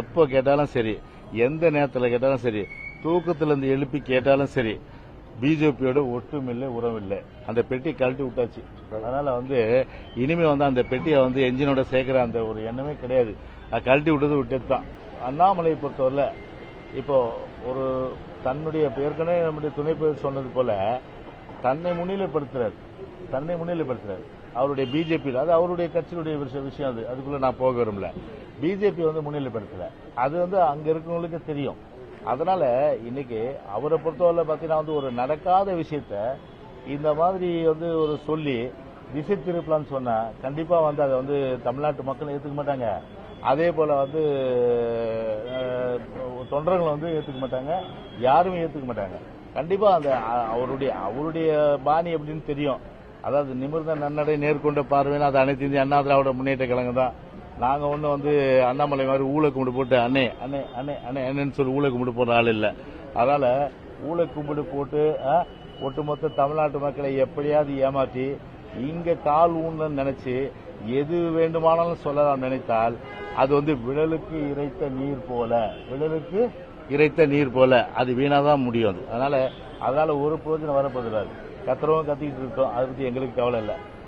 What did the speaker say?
எப்போ கேட்டாலும் சரி எந்த நேரத்தில் கேட்டாலும் சரி தூக்கத்திலிருந்து எழுப்பி கேட்டாலும் சரி பிஜேபியோட ஒட்டுமில்லை உறவில்லை. அந்த பெட்டி கழட்டி விட்டாச்சு. அதனால வந்து இனிமே வந்து அந்த பெட்டியை வந்து என்ஜினோட சேர்க்கிற அந்த ஒரு எண்ணமே கிடையாது. அது கழட்டி விட்டது விட்டது தான். அண்ணாமலையை பொறுத்தவரை இப்போ ஒரு தன்னுடைய ஏற்கனவே நம்முடைய துணை பேர் சொன்னது போல தன்னை முன்னிலைப்படுத்துறாரு. தன்னை முன்னிலைப்படுத்துறாரு. அவருடைய பிஜேபி அது அவருடைய கட்சியினுடைய விஷயம் விஷயம் அது. அதுக்குள்ள நான் போக வரும்ல பிஜேபி வந்து முன்னிலைப்படுத்தல. அது வந்து அங்க இருக்கிறவங்களுக்கு தெரியும். அதனால இன்னைக்கு அவரை பொறுத்தவரை பாத்தீங்கன்னா வந்து ஒரு நடக்காத விஷயத்த இந்த மாதிரி வந்து ஒரு சொல்லி திசை திருப்பலான்னு சொன்னா கண்டிப்பா வந்து அதை வந்து தமிழ்நாட்டு மக்கள் ஏத்துக்க மாட்டாங்க. அதே போல வந்து அஹ், தொண்டர்கள் வந்து ஏத்துக்க மாட்டாங்க. யாருமே ஏத்துக்க மாட்டாங்க. கண்டிப்பா அந்த அவருடைய அவருடைய பாணி எப்படின்னு தெரியும். அதாவது நிமிர்ந்த நன்னடை நேர்கொண்ட பார்வைன்னு அது அனைத்து இந்திய அண்ணா திராவிட முன்னேற்ற கழகம் தான். நாங்க ஒண்ணு வந்து அண்ணாமலை மாதிரி ஊழ கும்பிடு போட்டு அண்ணே அண்ணே அண்ணே அண்ணே அண்ணேன்னு சொல்லி ஊழ கும்பிடு போற ஆள் இல்ல. அதனால ஊழ கும்பிடு போட்டு ஒட்டுமொத்த தமிழ்நாட்டு மக்களை எப்படியாவது ஏமாற்றி இங்க கால் ஊன்னு நினைச்சு எது வேண்டுமானாலும் சொல்லலாம் நினைத்தால் அது வந்து விழலுக்கு இறைத்த நீர் போல. விழலுக்கு இறைத்த நீர் போல. அது வீணாக தான் முடியும். அது. அதனால அதனால ஒரு பிரோஜனம் வரப்போதில்லை கத்துறவும் கத்திக்கிட்டு இருக்கோம். அதை பற்றி எங்களுக்கு கவலை இல்லை.